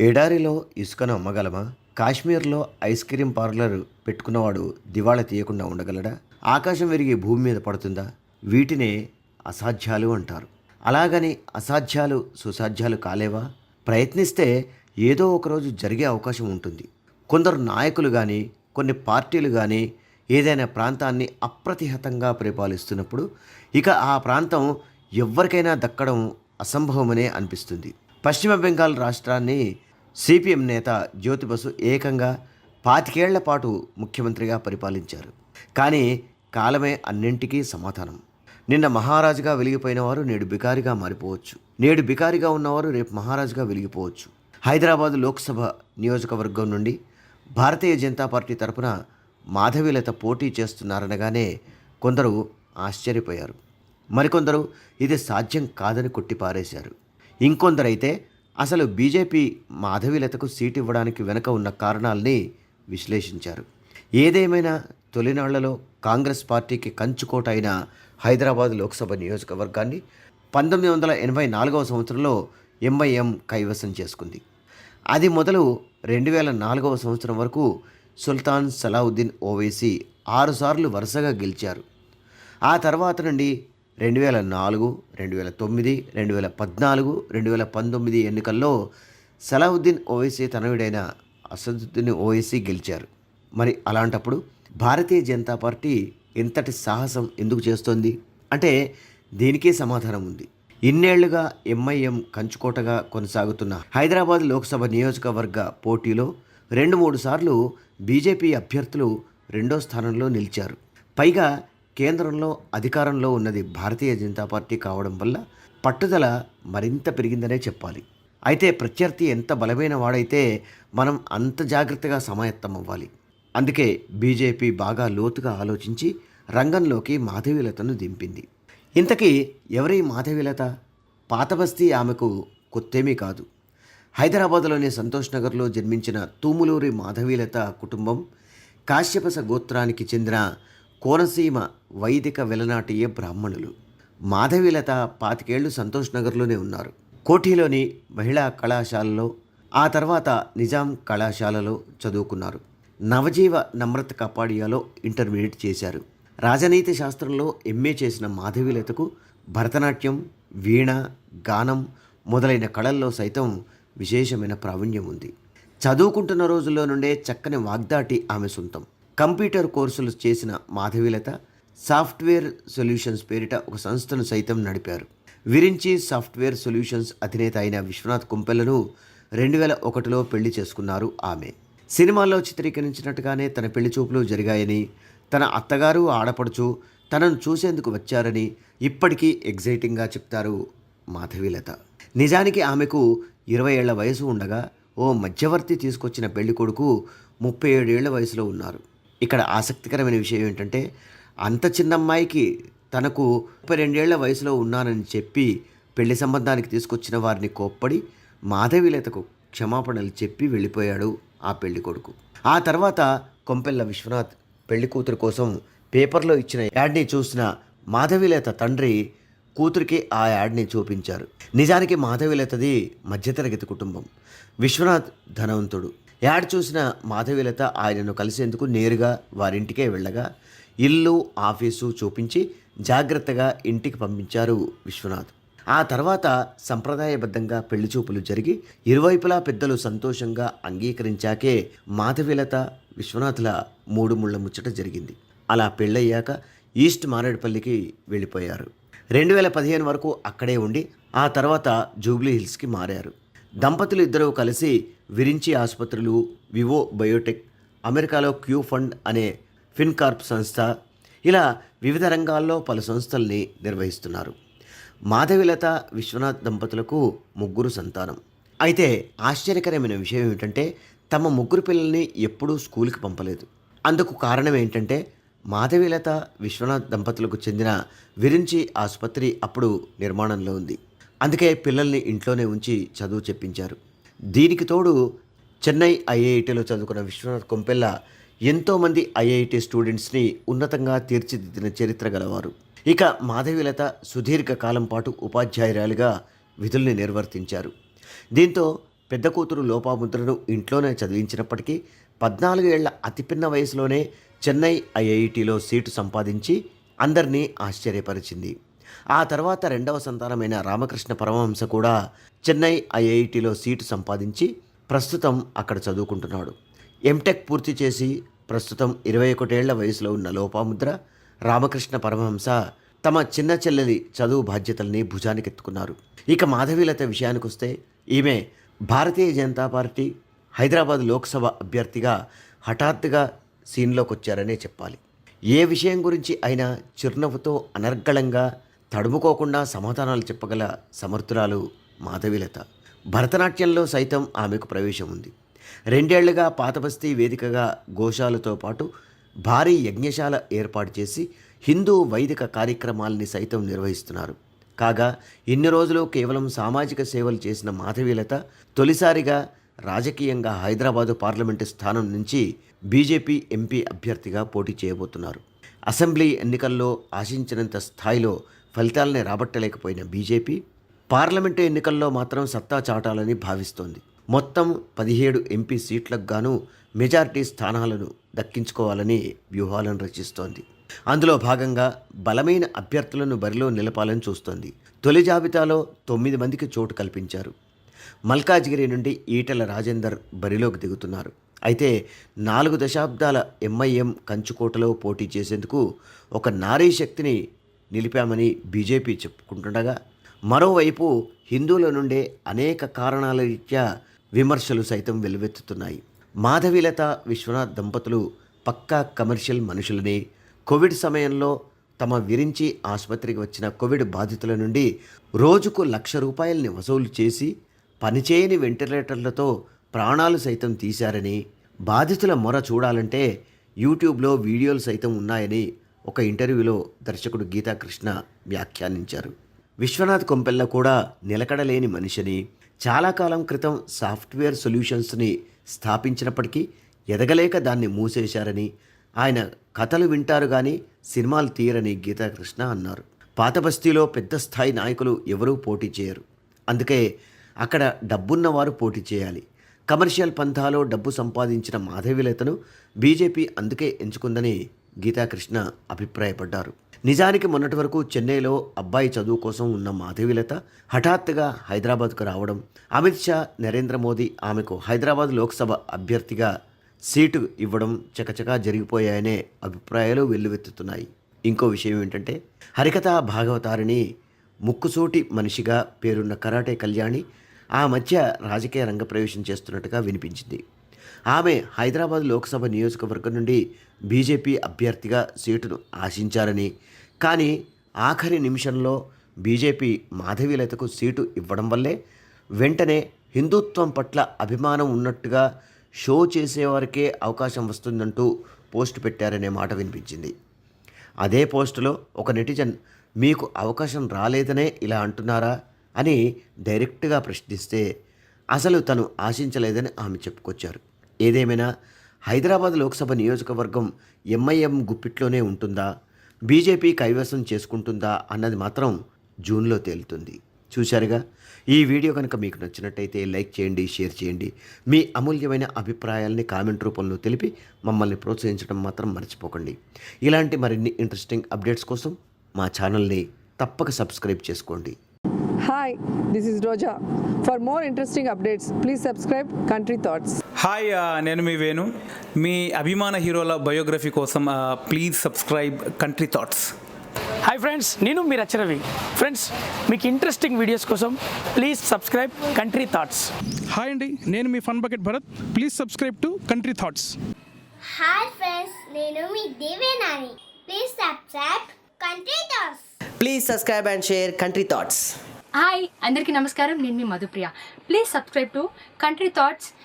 ఎడారిలో ఇసుకను అమ్మగలమా? కాశ్మీర్లో ఐస్ క్రీం పార్లర్ పెట్టుకున్నవాడు దివాళా తీయకుండా ఉండగలడా? ఆకాశం విరిగి భూమి మీద పడుతుందా? వీటినే అసాధ్యాలు అంటారు. అలాగని అసాధ్యాలు సుసాధ్యాలు కాలేవా? ప్రయత్నిస్తే ఏదో ఒకరోజు జరిగే అవకాశం ఉంటుంది. కొందరు నాయకులు కానీ కొన్ని పార్టీలు కానీ ఏదైనా ప్రాంతాన్ని అప్రతిహతంగా పరిపాలిస్తున్నప్పుడు ఇక ఆ ప్రాంతం ఎవ్వరికైనా దక్కడం అసంభవమనే అనిపిస్తుంది. పశ్చిమ బెంగాల్ రాష్ట్రాన్ని సిపిఎం నేత జ్యోతిబసు ఏకంగా పాతికేళ్ళ పాటు ముఖ్యమంత్రిగా పరిపాలించారు. కానీ కాలమే అన్నింటికీ సమాధానం. నిన్న మహారాజుగా వెలిగిపోయిన వారు నేడు బికారిగా మారిపోవచ్చు. నేడు బికారిగా ఉన్నవారు రేపు మహారాజుగా వెలిగిపోవచ్చు. హైదరాబాద్ లోక్సభ నియోజకవర్గం నుండి భారతీయ జనతా పార్టీ తరపున మాధవీలత పోటీ చేస్తున్నారనగానే కొందరు ఆశ్చర్యపోయారు. మరికొందరు ఇది సాధ్యం కాదని కొట్టిపారేశారు. ఇంకొందరైతే అసలు బీజేపీ మాధవీలతకు సీటు ఇవ్వడానికి వెనుక ఉన్న కారణాల్ని విశ్లేషించారు. ఏదేమైనా తొలినాళ్ళలో కాంగ్రెస్ పార్టీకి కంచుకోట అయిన హైదరాబాద్ లోక్సభ నియోజకవర్గాన్ని పంతొమ్మిది వందల ఎనభై నాలుగవ సంవత్సరంలో ఎంఐఎం కైవసం చేసుకుంది. అది మొదలు రెండు వేల నాలుగవ సంవత్సరం వరకు సుల్తాన్ సలావుద్దీన్ ఓవైసీ ఆరుసార్లు వరుసగా గెలిచారు. ఆ తర్వాత నుండి రెండు వేల నాలుగు రెండు వేల తొమ్మిది రెండు వేల పద్నాలుగు రెండు వేల పంతొమ్మిది ఎన్నికల్లో సలావుద్దీన్ ఓవైసీ తనయుడైన అసదుద్దీన్ ఓవైసీ గెలిచారు. మరి అలాంటప్పుడు భారతీయ జనతా పార్టీ ఇంతటి సాహసం ఎందుకు చేస్తోంది? అంటే దీనికే సమాధానం ఉంది. ఇన్నేళ్ళుగా ఎంఐఎం కంచుకోటగా కొనసాగుతున్న హైదరాబాద్ లోక్సభ నియోజకవర్గ పోటీలో రెండు మూడు సార్లు బీజేపీ అభ్యర్థులు రెండో స్థానంలో నిలిచారు. పైగా కేంద్రంలో అధికారంలో ఉన్నది భారతీయ జనతా పార్టీ కావడం వల్ల పట్టుదల మరింత పెరిగిందనే చెప్పాలి. అయితే ప్రత్యర్థి ఎంత బలమైన వాడైతే మనం అంత జాగ్రత్తగా సమాయత్తం అవ్వాలి. అందుకే బీజేపీ బాగా లోతుగా ఆలోచించి రంగంలోకి మాధవీలతను దింపింది. ఇంతకీ ఎవరి మాధవీలత? పాతబస్తీ ఆమెకు కొత్తేమీ కాదు. హైదరాబాద్లోని సంతోష్ నగర్లో జన్మించిన తూములూరి మాధవీలత కుటుంబం కాశ్యపస గోత్రానికి చెందిన కోనసీమ వైదిక వెలనాటియ బ్రాహ్మణులు. మాధవీలత పాతికేళ్ళు సంతోష్ నగర్లోనే ఉన్నారు. కోఠీలోని మహిళా కళాశాలలో ఆ తర్వాత నిజాం కళాశాలలో చదువుకున్నారు. నవజీవ నమ్రత కపాడియాలో ఇంటర్మీడియట్ చేశారు. రాజనీతి శాస్త్రంలో ఎంఏ చేసిన మాధవీలతకు భరతనాట్యం వీణ గానం మొదలైన కళల్లో సైతం విశేషమైన ప్రావీణ్యం ఉంది. చదువుకుంటున్న రోజుల్లో నుండే చక్కని వాగ్దాటి ఆమె సొంతం. కంప్యూటర్ కోర్సులు చేసిన మాధవీలత సాఫ్ట్వేర్ సొల్యూషన్స్ పేరిట ఒక సంస్థను సైతం నడిపారు. విరించి సాఫ్ట్వేర్ సొల్యూషన్స్ అధినేత అయిన విశ్వనాథ్ కుంపెలను రెండు వేల ఒకటిలో పెళ్ళి చేసుకున్నారు ఆమె. సినిమాల్లో చిత్రీకరించినట్టుగానే తన పెళ్ళి చూపులు జరిగాయని తన అత్తగారు ఆడపడుచు తనను చూసేందుకు వచ్చారని ఇప్పటికీ ఎగ్జైటింగ్గా చెప్తారు మాధవీలత. నిజానికి ఆమెకు ఇరవై ఏళ్ళ వయసు ఉండగా ఓ మధ్యవర్తి తీసుకొచ్చిన పెళ్ళి కొడుకు ముప్పై ఏడేళ్ళ వయసులో ఉన్నారు. ఇక్కడ ఆసక్తికరమైన విషయం ఏంటంటే అంత చిన్న అమ్మాయికి తనకు ముప్పై రెండేళ్ళ వయసులో ఉన్నానని చెప్పి పెళ్ళి సంబంధానికి తీసుకొచ్చిన వారిని కోప్పడి మాధవీలతకు క్షమాపణలు చెప్పి వెళ్ళిపోయాడు ఆ పెళ్ళి కొడుకు. ఆ తర్వాత కొంపెల్ల విశ్వనాథ్ పెళ్ళి కూతురు కోసం పేపర్లో ఇచ్చిన యాడ్ని చూసిన మాధవీలత తండ్రి కూతురికి ఆ యాడ్ని చూపించారు. నిజానికి మాధవీలతది మధ్యతరగతి కుటుంబం. విశ్వనాథ్ ధనవంతుడు. యాడ్ చూసిన మాధవీలత ఆయనను కలిసేందుకు నేరుగా వారింటికే వెళ్ళగా ఇల్లు ఆఫీసు చూపించి జాగ్రత్తగా ఇంటికి పంపించారు విశ్వనాథ్. ఆ తర్వాత సంప్రదాయబద్ధంగా పెళ్ళి చూపులు జరిగి ఇరువైపులా పెద్దలు సంతోషంగా అంగీకరించాకే మాధవీలత విశ్వనాథ్ల మూడు ముళ్ళ ముచ్చట జరిగింది. అలా పెళ్ళయ్యాక ఈస్ట్ మారేడుపల్లికి వెళ్ళిపోయారు. రెండు వేల పదిహేను వరకు అక్కడే ఉండి ఆ తర్వాత జూబ్లీ హిల్స్కి మారారు. దంపతులు ఇద్దరూ కలిసి విరించి ఆసుపత్రులు వివో బయోటెక్ అమెరికాలో క్యూ ఫండ్ అనే ఫిన్కార్ప్ సంస్థ ఇలా వివిధ రంగాల్లో పలు సంస్థల్ని నిర్వహిస్తున్నారు. మాధవిలత విశ్వనాథ్ దంపతులకు ముగ్గురు సంతానం. అయితే ఆశ్చర్యకరమైన విషయం ఏమిటంటే తమ ముగ్గురు పిల్లల్ని ఎప్పుడూ స్కూల్కి పంపలేదు. అందుకు కారణం ఏంటంటే మాధవీలత విశ్వనాథ్ దంపతులకు చెందిన విరించి ఆసుపత్రి అప్పుడు నిర్మాణంలో ఉంది. అందుకే పిల్లల్ని ఇంట్లోనే ఉంచి చదువు చెప్పించారు. దీనికి తోడు చెన్నై ఐఐటిలో చదువుకున్న విశ్వనాథ్ కొంపెల్ల ఎంతోమంది ఐఐటి స్టూడెంట్స్ని ఉన్నతంగా తీర్చిదిద్దిన చరిత్ర గలవారు. ఇక మాధవీలత సుదీర్ఘ కాలం పాటు ఉపాధ్యాయురాలిగా విధుల్ని నిర్వర్తించారు. దీంతో పెద్ద కూతురు లోపాముద్రను ఇంట్లోనే చదివించినప్పటికీ పద్నాలుగు ఏళ్ళ అతిపిన్న వయసులోనే చెన్నై ఐఐటిలో సీటు సంపాదించి అందరినీ ఆశ్చర్యపరిచింది. ఆ తర్వాత రెండవ సంతానమైన రామకృష్ణ పరమహంస కూడా చెన్నై ఐఐటిలో సీటు సంపాదించి ప్రస్తుతం అక్కడ చదువుకుంటున్నాడు. ఎంటెక్ పూర్తి చేసి ప్రస్తుతం ఇరవై ఒకటేళ్ళ వయసులో ఉన్న లోపాముద్ర రామకృష్ణ పరమహంస తమ చిన్న చెల్లెలి చదువు బాధ్యతల్ని భుజానికెత్తుకున్నారు. ఇక మాధవీలత విషయానికి వస్తే ఈమె భారతీయ జనతా పార్టీ హైదరాబాద్ లోక్సభ అభ్యర్థిగా హఠాత్తుగా సీన్లోకి వచ్చారనే చెప్పాలి. ఏ విషయం గురించి అయినా చిరునవ్వుతో అనర్గళంగా తడుముకోకుండా సమాధానాలు చెప్పగల సమర్థురాలు మాధవీలత. భరతనాట్యంలో సైతం ఆమెకు ప్రవేశం ఉంది. రెండేళ్ళుగా పాతబస్తీ వేదికగా గోశాలతో పాటు భారీ యజ్ఞశాల ఏర్పాటు చేసి హిందూ వైదిక కార్యక్రమాల్ని సైతం నిర్వహిస్తున్నారు. కాగా ఇన్ని రోజులు కేవలం సామాజిక సేవలు చేసిన మాధవీలత తొలిసారిగా రాజకీయంగా హైదరాబాదు పార్లమెంటు స్థానం నుంచి బీజేపీ ఎంపీ అభ్యర్థిగా పోటీ చేయబోతున్నారు. అసెంబ్లీ ఎన్నికల్లో ఆశించినంత స్థాయిలో ఫలితాలని రాబట్టలేకపోయిన బీజేపీ పార్లమెంటు ఎన్నికల్లో మాత్రం సత్తా చాటాలని భావిస్తోంది. మొత్తం పదిహేడు ఎంపీ సీట్లకు గాను మెజార్టీ స్థానాలను దక్కించుకోవాలని వ్యూహాలను రచిస్తోంది. అందులో భాగంగా బలమైన అభ్యర్థులను బరిలో నిలపాలని చూస్తోంది. తొలి జాబితాలో తొమ్మిది మందికి చోటు కల్పించారు. మల్కాజ్గిరి నుండి ఈటెల రాజేందర్ బరిలోకి దిగుతున్నారు. అయితే నాలుగు దశాబ్దాల ఎంఐఎం కంచుకోటలో పోటీ చేసేందుకు ఒక నారీ శక్తిని నిలిపామని బీజేపీ చెప్పుకుంటుండగా మరోవైపు హిందువుల నుండే అనేక కారణాల రీత్యా విమర్శలు సైతం వెలువెత్తుతున్నాయి. మాధవీలత విశ్వనాథ్ దంపతులు పక్కా కమర్షియల్ మనుషులని. కోవిడ్ సమయంలో తమ విరించి ఆసుపత్రికి వచ్చిన కోవిడ్ బాధితుల నుండి రోజుకు లక్ష రూపాయలని వసూలు చేసి పనిచేయని వెంటిలేటర్లతో ప్రాణాలు సైతం తీశారని బాధితుల మొర చూడాలంటే యూట్యూబ్లో వీడియోలు సైతం ఉన్నాయని ఒక ఇంటర్వ్యూలో దర్శకుడు గీతాకృష్ణ వ్యాఖ్యానించారు. విశ్వనాథ్ కొంపెల్ల కూడా నిలకడలేని మనిషిని. చాలా కాలం క్రితం సాఫ్ట్వేర్ సొల్యూషన్స్ని స్థాపించినప్పటికీ ఎదగలేక దాన్ని మూసేశారని ఆయన కథలు వింటారు కానీ సినిమాలు తీయరని గీతాకృష్ణ అన్నారు. పాత బస్తీలో పెద్ద స్థాయి నాయకులు ఎవరూ పోటీ చేయరు. అందుకే అక్కడ డబ్బున్నవారు పోటీ చేయాలి. కమర్షియల్ పంథాలో డబ్బు సంపాదించిన మాధవీలతను బీజేపీ అందుకే ఎంచుకుందని గీతాకృష్ణ అభిప్రాయపడ్డారు. నిజానికి మొన్నటి వరకు చెన్నైలో అబ్బాయి చదువు కోసం ఉన్న మాధవీలత హఠాత్తుగా హైదరాబాద్కు రావడం అమిత్ షా నరేంద్ర మోదీ ఆమెకు హైదరాబాద్ లోక్సభ అభ్యర్థిగా సీటు ఇవ్వడం చకచకా జరిగిపోయాయనే అభిప్రాయాలు వెల్లువెత్తుతున్నాయి. ఇంకో విషయం ఏంటంటే హరికథా భాగవతారిని ముక్కుసూటి మనిషిగా పేరున్న కరాటే కళ్యాణి ఆ మధ్య రాజకీయ రంగ ప్రవేశం చేస్తున్నట్టుగా వినిపించింది. ఆమె హైదరాబాద్ లోక్సభ నియోజకవర్గం నుండి బీజేపీ అభ్యర్థిగా సీటును ఆశించారని. కానీ ఆఖరి నిమిషంలో బీజేపీ మాధవీలతకు సీటు ఇవ్వడం వల్లే వెంటనే హిందుత్వం పట్ల అభిమానం ఉన్నట్టుగా షో చేసేవారికే అవకాశం వస్తుందంటూ పోస్ట్ పెట్టారనే మాట వినిపించింది. అదే పోస్టులో ఒక నెటిజన్ మీకు అవకాశం రాలేదనే ఇలా అంటున్నారా? అని డైరెక్ట్గా ప్రశ్నిస్తే అసలు తను ఆశించలేదని ఆమె చెప్పుకొచ్చారు. ఏదేమైనా హైదరాబాద్ లోక్సభ నియోజకవర్గం ఎంఐఎం గుప్పిట్లోనే ఉంటుందా? బీజేపీ కైవసం చేసుకుంటుందా అన్నది మాత్రం జూన్లో తేలుతుంది. చూశారుగా? ఈ వీడియో కనుక మీకు నచ్చినట్టయితే లైక్ చేయండి షేర్ చేయండి. మీ అమూల్యమైన అభిప్రాయాల్ని కామెంట్ రూపంలో తెలిపి మమ్మల్ని ప్రోత్సహించడం మాత్రం మర్చిపోకండి. ఇలాంటి మరిన్ని ఇంట్రెస్టింగ్ అప్డేట్స్ కోసం మా ఛానల్ని తప్పక సబ్స్క్రైబ్ చేసుకోండి. Hi, this is Roja. For more interesting updates, please subscribe Country Thoughts. Hi నేను మీ వేణు. మీ అభిమాన హీరోల బయోగ్రఫీ కోసం please subscribe Country Thoughts hi friends నేను మీ రచరవి ఫ్రెండ్స్ మీకు ఇంట్రెస్టింగ్ వీడియోస్ కోసం please subscribe Country Thoughts hi అండి నేను మీ Fun Bucket Bharat. Please subscribe to Country Thoughts hi friends నేను మీ Devenani. Please subscribe Country Thoughts Please subscribe and share Country Thoughts. Hi అందరికీ నమస్కారం. నేను మీ Madhupriya. Please subscribe to Country Thoughts